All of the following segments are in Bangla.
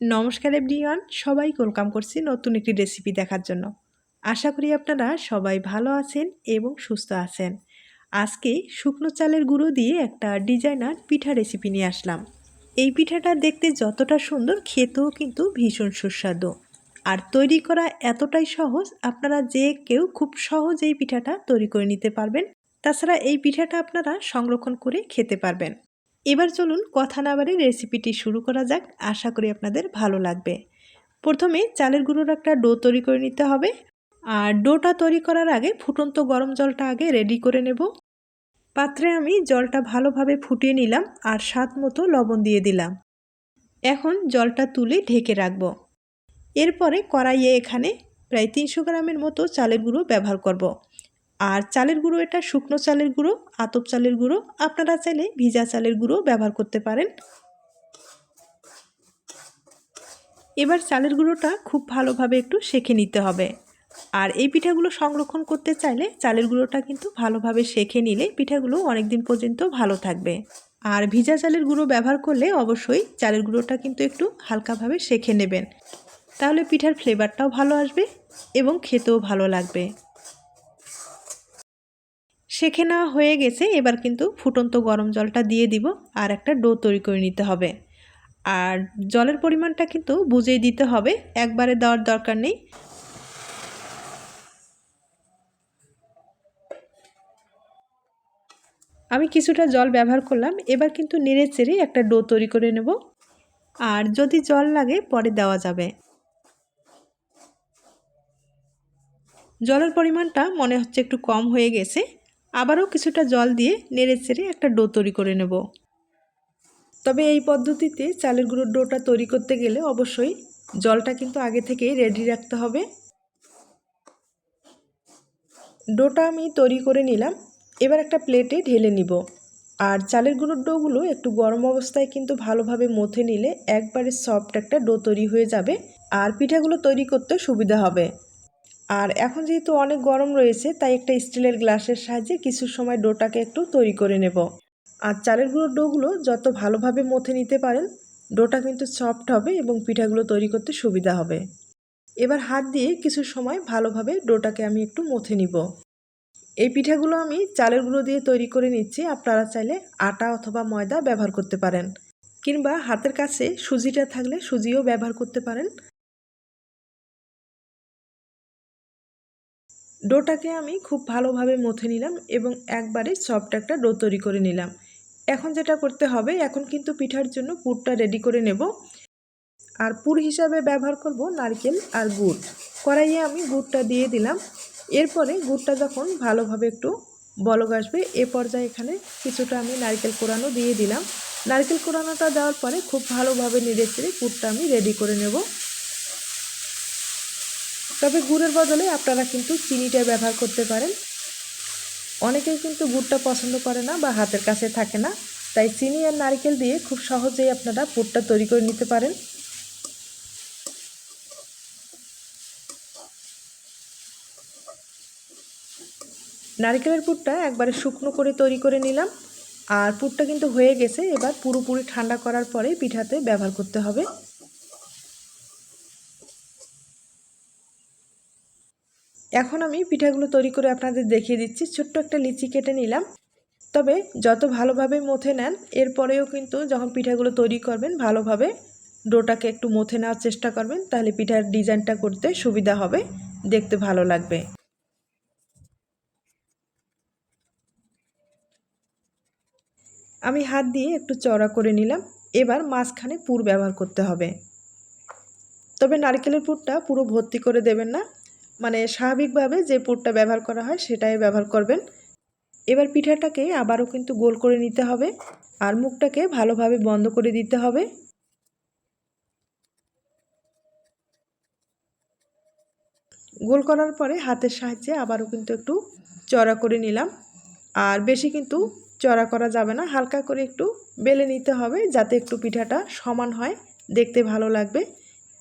নমস্কার এভরিওয়ান সবাই ওয়েলকাম করছি নতুন একটি রেসিপি দেখার জন্য। আশা করি আপনারা সবাই ভালো আছেন এবং সুস্থ আছেন। আজকে শুকনো চালের গুঁড়ো দিয়ে একটা ডিজাইনার পিঠা রেসিপি নিয়ে আসলাম। এই পিঠাটা দেখতে যতটা সুন্দর, খেতেও কিন্তু ভীষণ সুস্বাদু। আর তৈরি করা এতটাই সহজ, আপনারা যে কেউ খুব সহজ এই পিঠাটা তৈরি করে নিতে পারবেন। তাছাড়া এই পিঠাটা আপনারা সংরক্ষণ করে খেতে পারবেন। এবার চলুন কথা না বাড়ি রেসিপিটি শুরু করা যাক। আশা করি আপনাদের ভালো লাগবে। প্রথমে চালের গুঁড়োর একটা ডো তৈরি করে নিতে হবে। আর ডোটা তৈরি করার আগে ফুটন্ত গরম জলটা আগে রেডি করে নেব। পাত্রে আমি জলটা ভালোভাবে ফুটিয়ে নিলাম আর স্বাদ মতো লবণ দিয়ে দিলাম। এখন জলটা তুলে ঢেকে রাখব। এরপরে কড়াইয়ে এখানে প্রায় তিনশো গ্রামের মতো চালের গুঁড়ো ব্যবহার করব। আর চালের গুঁড়ো এটা শুকনো চালের গুঁড়ো, আতপ চালের গুঁড়ো। আপনারা চাইলে ভিজা চালের গুঁড়ো ব্যবহার করতে পারেন। এবার চালের গুঁড়োটা খুব ভালোভাবে একটু শেখে নিতে হবে। আর এই পিঠাগুলো সংরক্ষণ করতে চাইলে চালের গুঁড়োটা কিন্তু ভালোভাবে শেখে নিলে পিঠাগুলো অনেক দিন পর্যন্ত ভালো থাকবে। আর ভিজা চালের গুঁড়ো ব্যবহার করলে অবশ্যই চালের গুঁড়োটা কিন্তু একটু হালকাভাবে শেখে নেবেন। তাহলে পিঠার ফ্লেভারটাও ভালো আসবে এবং খেতেও ভালো লাগবে। শেখে নেওয়া হয়ে গেছে, এবার কিন্তু ফুটন্ত গরম জলটা দিয়ে দিব আর একটা ডো তৈরি করে নিতে হবে। আর জলের পরিমাণটা কিন্তু বুঝেই দিতে হবে, একবারে দেওয়ার দরকার নেই। আমি কিছুটা জল ব্যবহার করলাম, এবার কিন্তু নেড়ে চেড়ে একটা ডো তৈরি করে নেব। আর যদি জল লাগে, পরে দেওয়া যাবে। জলের পরিমাণটা মনে হচ্ছে একটু কম হয়ে গেছে আবারও কিছুটা জল দিয়ে নেড়ে চেড়ে একটা ডো তৈরি করে নেব। তবে এই পদ্ধতিতে চালের গুঁড়োর ডোটা তৈরি করতে গেলে অবশ্যই জলটা কিন্তু আগে থেকেই রেডি রাখতে হবে। ডোটা আমি তৈরি করে নিলাম। এবার একটা প্লেটে ঢেলে নিব। আর চালের গুঁড়োর ডোগুলো একটু গরম অবস্থায় কিন্তু ভালোভাবে মথে নিলে একবারে সফট একটা ডো তৈরি হয়ে যাবে। আর পিঠাগুলো তৈরি করতে সুবিধা হবে। আর এখন যেহেতু অনেক গরম রয়েছে, তাই একটা স্টিলের গ্লাসের সাহায্যে কিছু সময় ডোটাকে একটু তৈরি করে নেব। আর চালের গুঁড়োর ডোগুলো যত ভালোভাবে মথে নিতে পারেন, ডোটা কিন্তু সফট হবে এবং পিঠাগুলো তৈরি করতে সুবিধা হবে। এবার হাত দিয়ে কিছু সময় ভালোভাবে ডোটাকে আমি একটু মথে নিব। এই পিঠাগুলো আমি চালের গুঁড়ো দিয়ে তৈরি করে নিচ্ছি। আপনারা চাইলে আটা অথবা ময়দা ব্যবহার করতে পারেন, কিংবা হাতের কাছে সুজিটা থাকলে সুজিও ব্যবহার করতে পারেন। ডোটাকে আমি খুব ভালোভাবে মথে নিলাম এবং একবারে সফট একটা ডো তৈরি করে নিলাম। এখন যেটা করতে হবে, এখন কিন্তু পিঠার জন্য পুরটা রেডি করে নেব। আর পুর হিসাবে ব্যবহার করব নারকেল আর গুড়। কড়াইয়ে আমি গুড়টা দিয়ে দিলাম। এরপরে গুড়টা যখন ভালোভাবে একটু বলক আসবে, এ পর্যায়ে এখানে কিছুটা আমি নারকেল কোরানো দিয়ে দিলাম। নারকেল কোরানোটা দেওয়ার পরে খুব ভালোভাবে নেড়ে চেড়ে পুরটা আমি রেডি করে নেব। তবে গুড়ের বদলে আপনারা কিন্তু চিনিটা ব্যবহার করতে পারেন। অনেকেই কিন্তু গুড়টা পছন্দ করে না বা হাতের কাছে থাকে না, তাই চিনি আর নারকেল দিয়ে খুব সহজেই আপনারা পুরটা তৈরি করে নিতে পারেন। নারকেলের পুরটা একবারে শুকনো করে তৈরি করে নিলাম। আর পুরটা কিন্তু হয়ে গেছে, এবার পুরোপুরি ঠান্ডা করার পরে পিঠাতে ব্যবহার করতে হবে। এখন আমি পিঠাগুলো তৈরি করে আপনাদের দেখিয়ে দিচ্ছি। ছোট্ট একটা লিচি কেটে নিলাম। তবে যত ভালোভাবে মথে নেন, এরপরেও কিন্তু যখন পিঠাগুলো তৈরি করবেন, ভালোভাবে ডোটাকে একটু মথে নেওয়ার চেষ্টা করবেন, তাহলে পিঠার ডিজাইনটা করতে সুবিধা হবে, দেখতে ভালো লাগবে। আমি হাত দিয়ে একটু চড়া করে নিলাম। এবার মাঝখানে পুর ব্যবহার করতে হবে। তবে নারকেলের পুরটা পুরো ভর্তি করে দেবেন না। মানে স্বাভাবিকভাবে যে পুরটা ব্যবহার করা হয় সেটাই ব্যবহার করবেন। এবার পিঠাটাকে আবারও কিন্তু গোল করে নিতে হবে আর মুখটাকে ভালোভাবে বন্ধ করে দিতে হবে। গোল করার পরে হাতের সাহায্যে আবারও কিন্তু একটু চড়া করে নিলাম। আর বেশি কিন্তু চড়া করা যাবে না, হালকা করে একটু বেলে নিতে হবে যাতে একটু পিঠাটা সমান হয়, দেখতে ভালো লাগবে।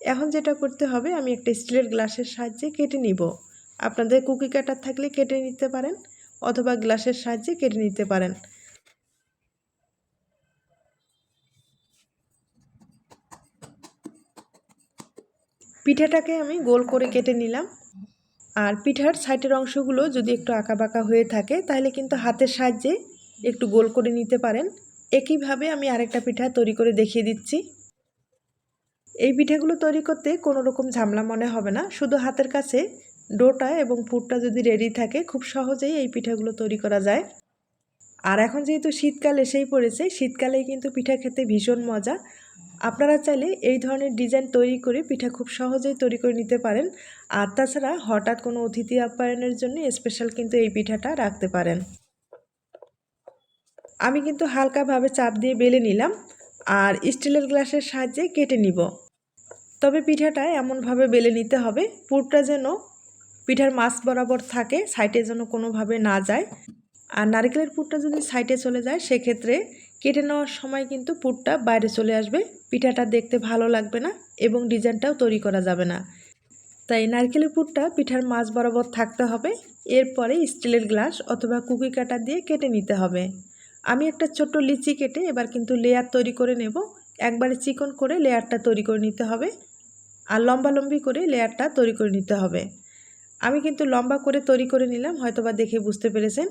এখন যেটা করতে হবে, আমি একটা স্টিলের গ্লাসের সাহায্যে কেটে নিব। আপনাদের কুকি কাটার থাকলে কেটে নিতে পারেন, অথবা গ্লাসের সাহায্যে কেটে নিতে পারেন। পিঠাটাকে আমি গোল করে কেটে নিলাম। আর পিঠার সাইটের অংশগুলো যদি একটু আঁকা বাঁকা হয়ে থাকে, তাহলে কিন্তু হাতের সাহায্যে একটু গোল করে নিতে পারেন। একইভাবে আমি আরেকটা পিঠা তৈরি করে দেখিয়ে দিচ্ছি। এই পিঠাগুলো তৈরি করতে কোনো রকম ঝামলা মনে হবে না। শুধু হাতের কাছে ডোটা এবং পুরটা যদি রেডি থাকে, খুব সহজেই এই পিঠাগুলো তৈরি করা যায়। আর এখন যেহেতু শীতকাল এসেই পড়েছে, শীতকালেই কিন্তু পিঠা খেতে ভীষণ মজা। আপনারা চাইলে এই ধরনের ডিজাইন তৈরি করে পিঠা খুব সহজেই তৈরি করে নিতে পারেন। আর তাছাড়া হঠাৎ কোনো অতিথি আপ্যায়নের জন্য স্পেশাল কিন্তু এই পিঠাটা রাখতে পারেন। আমি কিন্তু হালকাভাবে চাপ দিয়ে বেলে নিলাম। আর স্টিলের গ্লাসের সাহায্যে কেটে নিব। তবে পিঠাটা এমনভাবে বেলে নিতে হবে, পুরটা যেন পিঠার মাছ বরাবর থাকে, সাইডে যেন কোনোভাবে না যায়। আর নারকেলের পুরটা যদি সাইডে চলে যায়, সেক্ষেত্রে কেটে নেওয়ার সময় কিন্তু পুরটা বাইরে চলে আসবে। পিঠাটা দেখতে ভালো লাগবে না এবং ডিজাইনটাও তৈরি করা যাবে না। তাই নারকেলের পুরটা পিঠার মাছ বরাবর থাকতে হবে। এরপরে স্টিলের গ্লাস অথবা কুকি কাটা দিয়ে কেটে নিতে হবে। আমি একটা ছোট্ট লিচি কেটে এবার কিন্তু লেয়ার তৈরি করে নেব। একবারে চিকন করে লেয়ারটা তৈরি করে নিতে হবে আর লম্বা লম্বি করে লেয়ারটা তৈরি করে নিতে হবে। আমি কিন্তু লম্বা করে তৈরি করে নিলাম, হয়তোবা দেখে বুঝতে পেরেছেন।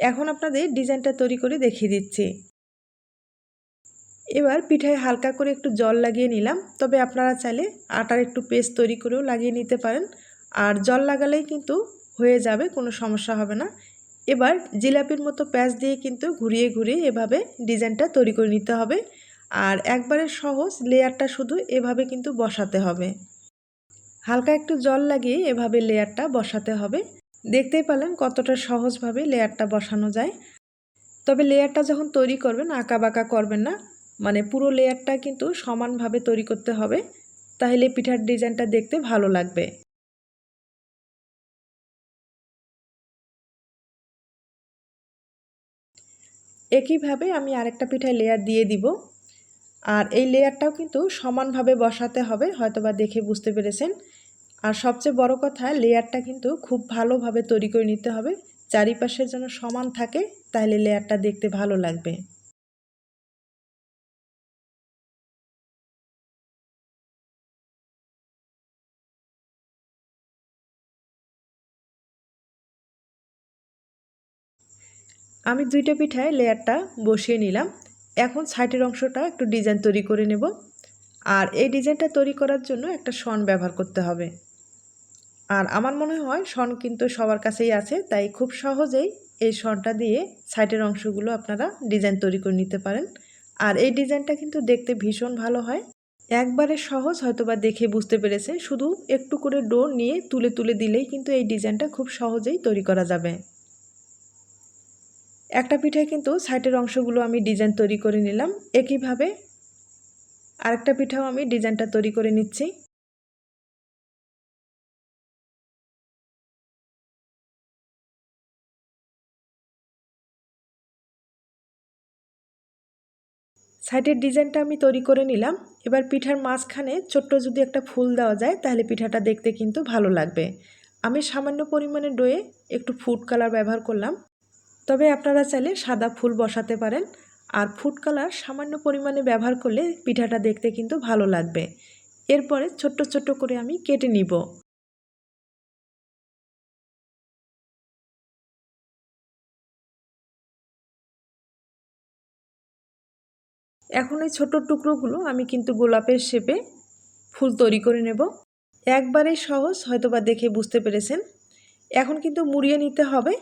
এখন আপনাদের ডিজাইনটা তৈরি করে দেখিয়ে দিচ্ছি। এবার পিঠায় হালকা করে একটু জল লাগিয়ে নিলাম, তবে আপনারা চাইলে আটার একটু পেস্ট তৈরি করেও লাগিয়ে নিতে পারেন। আর জল লাগালেই কিন্তু হয়ে যাবে, কোনো সমস্যা হবে না। এবার জিলাপির মতো প্যাঁচ দিয়ে কিন্তু ঘুরিয়ে ঘুরিয়ে এভাবে ডিজাইনটা তৈরি করে নিতে হবে। আর একবারে সহজ লেয়ারটা শুধু এভাবে কিন্তু বসাতে হবে। হালকা একটু জল লাগিয়ে এভাবে লেয়ারটা বসাতে হবে। দেখতেই পারলেন কতটা সহজভাবে লেয়ারটা বসানো যায়। তবে লেয়ারটা যখন তৈরি করবেন আঁকা বাঁকা করবেন না মানে পুরো লেয়ারটা কিন্তু সমানভাবে তৈরি করতে হবে, তাহলে পিঠার ডিজাইনটা দেখতে ভালো লাগবে। একইভাবে আমি আরেকটা পিঠায় লেয়ার দিয়ে দিব। আর এই লেয়ারটাও কিন্তু সমানভাবে বসাতে হবে, হয়তোবা দেখে বুঝতে পেরেছেন। আর সবচেয়ে বড় কথা লেয়ারটা কিন্তু খুব ভালোভাবে তৈরি করে নিতে হবে। চারিপাশে যেন সমান থাকে, তাহলে লেয়ারটা দেখতে ভালো লাগবে। আমি দুইটা পিঠায় লেয়ারটা বসিয়ে নিলাম। এখন সাইডের অংশটা একটু ডিজাইন তৈরি করে নেব। আর এই ডিজাইনটা তৈরি করার জন্য একটা শন ব্যবহার করতে হবে। আর আমার মনে হয় শন কিন্তু সবার কাছেই আছে, তাই খুব সহজেই এই শনটা দিয়ে সাইডের অংশগুলো আপনারা ডিজাইন তৈরি করে নিতে পারেন। আর এই ডিজাইনটা কিন্তু দেখতে ভীষণ ভালো হয়। একবারে সহজ হয়তোবা দেখে বুঝতে পেরেছে শুধু একটু করে ডো নিয়ে তুলে তুলে দিলেই কিন্তু এই ডিজাইনটা খুব সহজেই তৈরি করা যাবে। একটা পিঠায় কিন্তু সাইডের অংশগুলো আমি ডিজাইন তৈরি করে নিলাম। একইভাবে আরেকটা পিঠাও আমি ডিজাইনটা তৈরি করে নিচ্ছি। সাইডের ডিজাইনটা আমি তৈরি করে নিলাম। এবার পিঠার মাঝখানে ছোট্ট যদি একটা ফুল দেওয়া যায়, তাহলে পিঠাটা দেখতে কিন্তু ভালো লাগবে। আমি সামান্য পরিমাণে ডোয়ে একটু ফুড কালার ব্যবহার করলাম। তবে আপনারা চাইলে সাদা ফুল বসাতে পারেন। আর ফুড কালার সামান্য পরিমাণে ব্যবহার করলে পিঠাটা দেখতে কিন্তু ভালো লাগবে। এরপরে ছোট্ট ছোট্ট করে আমি কেটে নিব। এখন এই ছোটো টুকরোগুলো আমি কিন্তু গোলাপের শেপে ফুল তৈরি করে নেব। একবারেই সহজ, হয়তোবা দেখে বুঝতে পেরেছেন। এখন কিন্তু মুড়িয়ে নিতে হবে।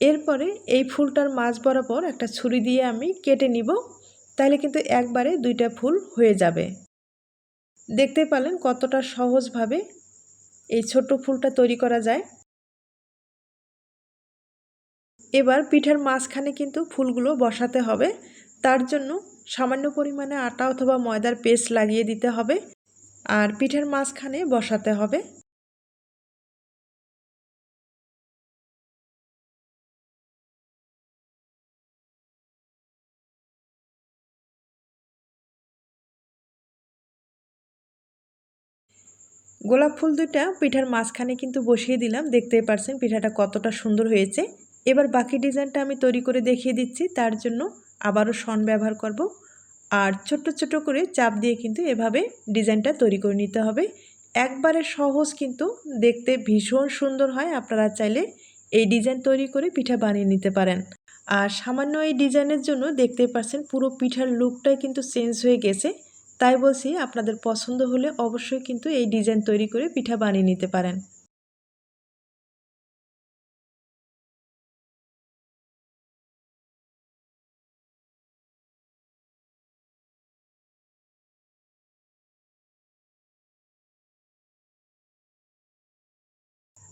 এরপরে এই ফুলটার মাঝ বরাবর একটা ছুরি দিয়ে আমি কেটে নিব তাহলে কিন্তু একবারে দুইটা ফুল হয়ে যাবে। দেখতে পালেন কতটা সহজভাবে এই ছোট ফুলটা তৈরি করা যায়। এবার পিঠার মাঝখানে কিন্তু ফুলগুলো বসাতে হবে, তার জন্য সামান্য পরিমাণে আটা অথবা ময়দার পেস্ট লাগিয়ে দিতে হবে, আর পিঠার মাঝখানে বসাতে হবে। গোলাপ ফুল দুইটা পিঠার মাঝখানে কিন্তু বসিয়ে দিলাম। দেখতেই পারছেন পিঠাটা কতটা সুন্দর হয়েছে। এবার বাকি ডিজাইনটা আমি তৈরি করে দেখিয়ে দিচ্ছি। তার জন্য আবারও সন ব্যবহার করব। আর ছোট্ট ছোট করে চাপ দিয়ে কিন্তু এভাবে ডিজাইনটা তৈরি করে নিতে হবে। একবারে সহজ কিন্তু দেখতে ভীষণ সুন্দর হয়। আপনারা চাইলে এই ডিজাইন তৈরি করে পিঠা বানিয়ে নিতে পারেন। আর সামান্য এই ডিজাইনের জন্য দেখতে পাচ্ছেন পুরো পিঠার লুকটাই কিন্তু চেঞ্জ হয়ে গেছে। তাই বলছি আপনাদের পছন্দ হলে অবশ্যই কিন্তু এই ডিজাইন তৈরি করে পিঠা বানিয়ে নিতে পারেন।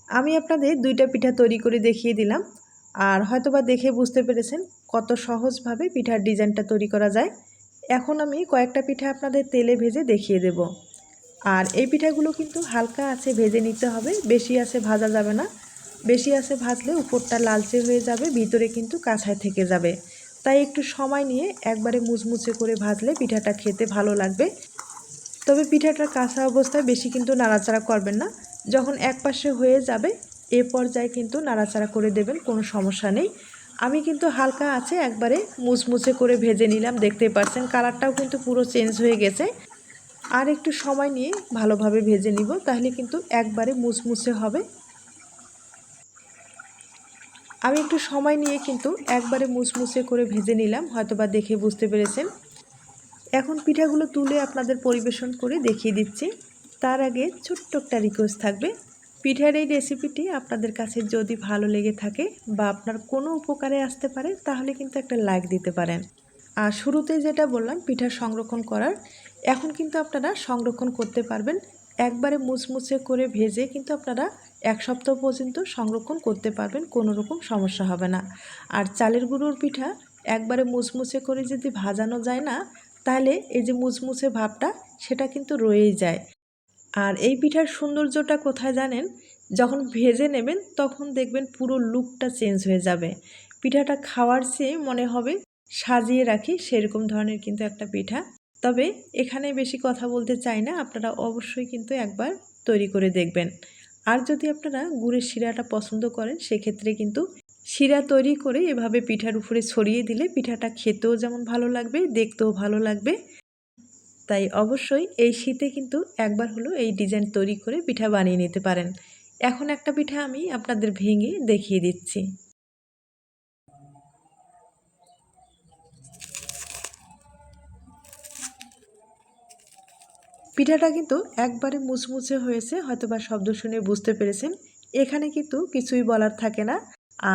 আমি আপনাদের দুইটা পিঠা তৈরি করে দেখিয়ে দিলাম, আর হয়তোবা দেখে বুঝতে পেরেছেন কত সহজভাবে পিঠার ডিজাইনটা তৈরি করা যায়। এখন আমি কয়েকটা পিঠা আপনাদের তেলে ভেজে দেখিয়ে দেব। আর এই পিঠাগুলো কিন্তু হালকা আছে ভেজে নিতে হবে, বেশি আছে ভাজা যাবে না। বেশি আছে ভাজলে উপরটা লালচে হয়ে যাবে, ভিতরে কিন্তু কাছায় থেকে যাবে। তাই একটু সময় নিয়ে একবারে মুচমুচে করে ভাজলে পিঠাটা খেতে ভালো লাগবে। তবে পিঠাটার কাঁচা অবস্থায় বেশি কিন্তু নাড়াচাড়া করবেন না। যখন এক পাশে হয়ে যাবে, এ পর্যায়ে কিন্তু নাড়াচাড়া করে দেবেন, কোনো সমস্যা নেই। আমি কিন্তু হালকা আছে, একবারে মুচমুচে করে ভেজে নিলাম দেখতে পাচ্ছেন। কালারটাও কিন্তু পুরো চেঞ্জ হয়ে গেছে। আর একটু সময় নিয়ে ভালোভাবে ভেজে নিব, তাহলে কিন্তু একবারে মুচমুচে হবে। আমি একটু সময় নিয়ে কিন্তু একবারে মুচমুচে করে ভেজে নিলাম, হয়তোবা দেখে বুঝতে পেরেছেন। এখন পিঠাগুলো তুলে আপনাদের পরিবেশন করে দেখিয়ে দিচ্ছি। তার আগে ছোট্ট একটা রিকোয়েস্ট থাকবে। পিঠার এই রেসিপিটি আপনাদের কাছে যদি ভালো লেগে থাকে বা আপনার কোনো উপকারে আসতে পারে, তাহলে কিন্তু একটা লাইক দিতে পারেন। আর শুরুতে যেটা বললাম, পিঠা সংরক্ষণ করার, এখন কিন্তু আপনারা সংরক্ষণ করতে পারবেন। একবারে মুচমুচে করে ভেজে কিন্তু আপনারা এক সপ্তাহ পর্যন্ত সংরক্ষণ করতে পারবেন, কোনো রকম সমস্যা হবে না। আর চালের গুঁড়োর পিঠা একবারে মুচমুচে করে যদি ভাজানো যায় না, তাহলে এই যে মুচমুচে ভাবটা, সেটা কিন্তু রয়েই যায়। আর এই পিঠার সৌন্দর্যটা কোথায় জানেন? যখন ভেজে নেবেন, তখন দেখবেন পুরো লুকটা চেঞ্জ হয়ে যাবে। পিঠাটা খাওয়ার চেয়ে মনে হবে সাজিয়ে রাখি সেরকম ধরনের কিন্তু একটা পিঠা। তবে এখানে বেশি কথা বলতে চাই না, আপনারা অবশ্যই কিন্তু একবার তৈরি করে দেখবেন। আর যদি আপনারা গুড়ের শিরাটা পছন্দ করেন, সেক্ষেত্রে কিন্তু শিরা তৈরি করে এভাবে পিঠার উপরে ছড়িয়ে দিলে পিঠাটা খেতেও যেমন ভালো লাগবে, দেখতেও ভালো লাগবে। তাই অবশ্যই এই শীতে কিন্তু একবার হলো এই ডিজাইন তৈরি করে পিঠা বানিয়ে নিতে পারেন। এখন একটা পিঠা আমি আপনাদের ভেঙে দেখিয়ে দিচ্ছি। পিঠাটা কিন্তু একবারে মুচমুচে হয়েছে হয়তো বা শব্দ শুনে বুঝতে পেরেছেন। এখানে কিন্তু কিছুই বলার থাকে না।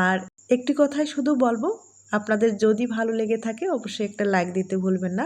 আর একটি কথাই শুধু বলব, আপনাদের যদি ভালো লেগে থাকে অবশ্যই একটা লাইক দিতে ভুলবেন না।